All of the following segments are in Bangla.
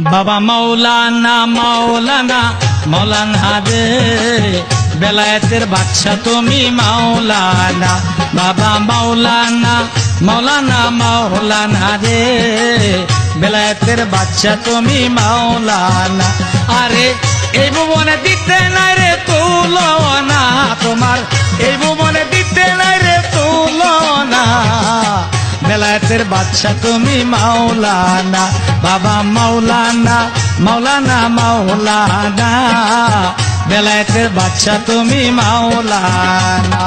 বাবা মাওলানা মাওলানা মাওলানা রে বেলায়েতের বাদশা তুমি মাওলানা। বাবা মাওলানা মাওলানা মাওলানা রে বেলায়েতের বাচ্চা তুমি মাওলানা। আরে, এই ভুবনে দিতে নাই রে তুলনা, তোমার এই ভুবনে দিতে নাই রে তুলনা। বেলায়েতের বাদশা তুমি মাওলানা বাবা মাওলানা মাওলানা মাওলানা। বেলায়েতের বাচ্চা তুমি মাওলানা।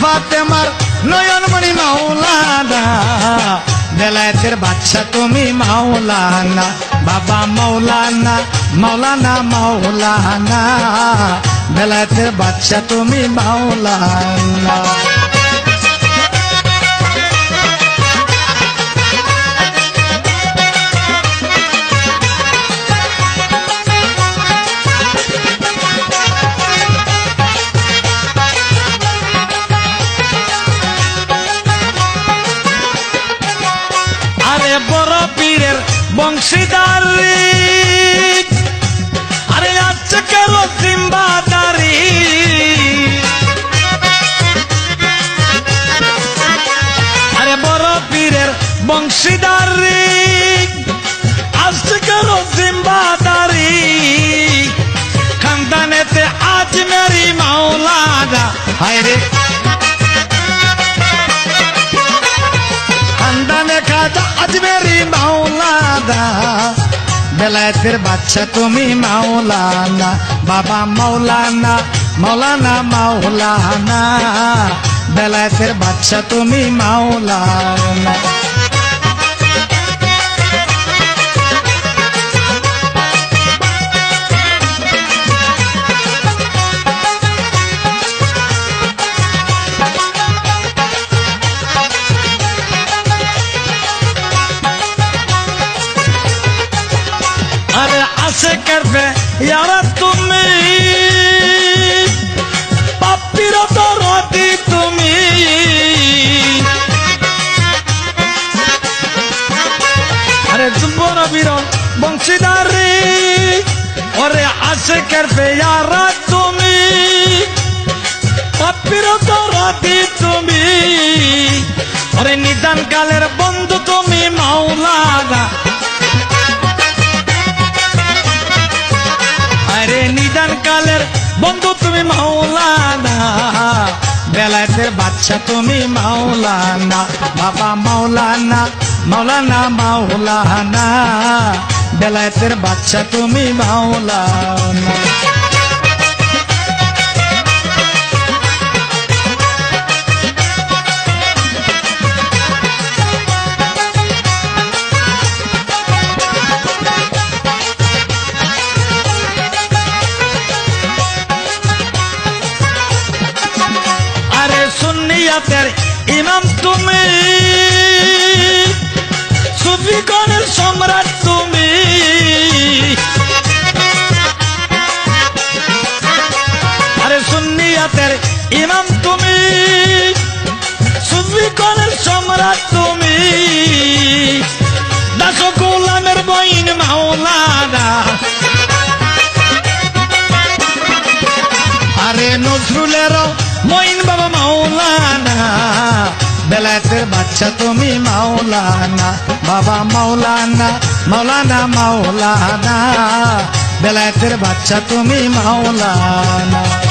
ফাতেমার নয়নমণি মাওলানা। বেলায়েতের বাচ্চা তুমি মাওলানা, বাবা মাওলানা মাওলানা মাওলানা। বেলায়েতের বাচ্চা তুমি মাওলানা। বংশীদার আরে আচ্ছা কেন সিম্বাদারি? আরে বড় পীরের বংশীদার আজকে কেন সিম্বাদারি? খানদানেতে আজ মেরি মাওলানা। হায় রে। খানদানে খাজা আজমেরি মাওলানা বেলায়েতের বাচ্চা তুমি মাওলানা বাবা মাওলানা মাওলানা মাওলানা। বেলায়েতের বাচ্চা তুমি মাওলানা। আরে যুবর বীর বংশীদারি। ওরে আসে করবে ইয়ারা তুমি, পাপির দরদি তুমি। ওরে নিদান কালের বন্ধু তুমি মাওলানা। আরে নিদান কালের বন্ধু তুমি মাওলানা। বেলায়েতের বাচ্চা তুমি মাওলানা বাবা মাওলানা মাওলানা মাওলানা বেলায়েতের বাচ্চা তুমি মাওলানা। সুন্নিয়াতের ইমাম তুমি। সুফিগণের সম্রাট তুমি। আরে সুন্নিয়াতের ইমাম তুমি। সুফিগণের সম্রাট তুমি। দাস গোলামের বইন মাওলানা। আরে নজরুলের মইন বাবা মাওলানা, বেলায়েতের বাচ্চা তুমি মাওলানা, বাবা মাওলানা মাওলানা মাওলানা, বেলায়েতের বাচ্চা তুমি মাওলানা।